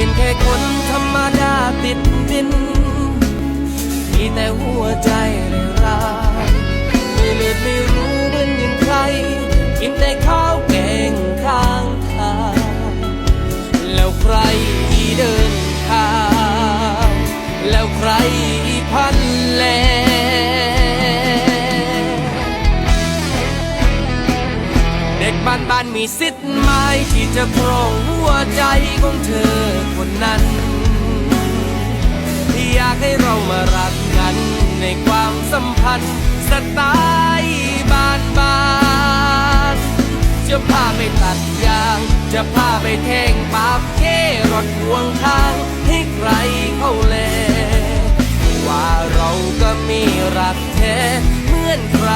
เป็นแค่คนธรรมดาติดดิน มีแต่หัวใจเร่ร้ายไม่เลือดไม่รู้เหมือนอย่างใคร กินแต่ข้าวแกงข้างทางแล้วใครเดินทางแล้วใครพันแลเด็กบ้านบ้านมีสิทธิ์ไหมที่จะครองหัวใจของเธอ คนนั้น ที่อยากให้เรามารักกันในความสัมพันธ์สไตล์บ้านบ้านๆจะพาไปตัดยาง จะพาไปแทงปาบเก้รถพวงทางให้ใครเข้าแลว่าเราก็มีรักแท้เหมือนใคร